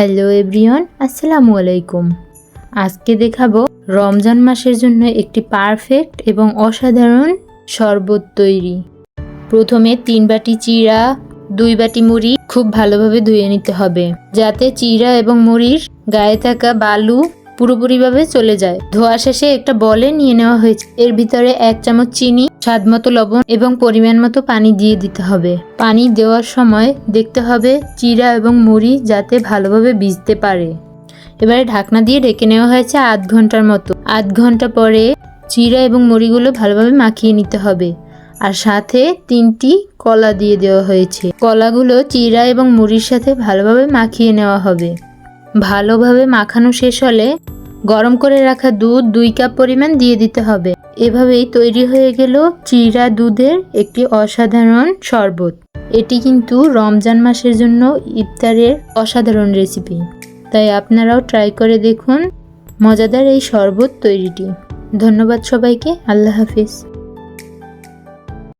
Hello everyone আসসালামু আলাইকুম আজকে দেখাবো রমজান মাসের জন্য একটি পারফেক্ট এবং অসাধারণ শরবত তৈরি। প্রথমে তিন বাটি চিরা, দুই বাটি মুড়ি খুব ভালোভাবে ধুয়ে নিতে হবে, যাতে চিরা এবং মুড়ির গায়ে থাকা বালু পুরোপুরিভাবে চলে যায়। ধোয়া শেষে একটা বলে নিয়ে নেওয়া হয়েছে। এর ভিতরে এক চামচ চিনি, স্বাদ মতো লবণ এবং পরিমাণ মতো পানি দিয়ে দিতে হবে। পানি দেওয়ার সময় দেখতে হবে চিরা এবং মুড়ি যাতে ভালোভাবে ভিজতে পারে। এবারে ঢাকনা দিয়ে ঢেকে নেওয়া হয়েছে আধ ঘণ্টার মতো। আধ ঘণ্টা পরে চিড়া এবং মুড়িগুলো ভালোভাবে মাখিয়ে নিতে হবে। আর সাথে তিনটি কলা দিয়ে দেওয়া হয়েছে। কলাগুলো চিড়া এবং মুড়ির সাথে ভালোভাবে মাখিয়ে নেওয়া হবে। ভালোভাবে মাখানো শেষ হলে গরম করে রাখা দুধ দুই কাপ পরিমাণ দিয়ে দিতে হবে। এভাবেই তৈরি হয়ে গেল চিরা দুধের একটি অসাধারণ শরবত। এটি কিন্তু রমজান মাসের জন্য ইফতারের অসাধারণ রেসিপি। তাই আপনারাও ট্রাই করে দেখুন মজাদার এই শরবত তৈরিটি। ধন্যবাদ সবাইকে। আল্লাহ হাফিজ।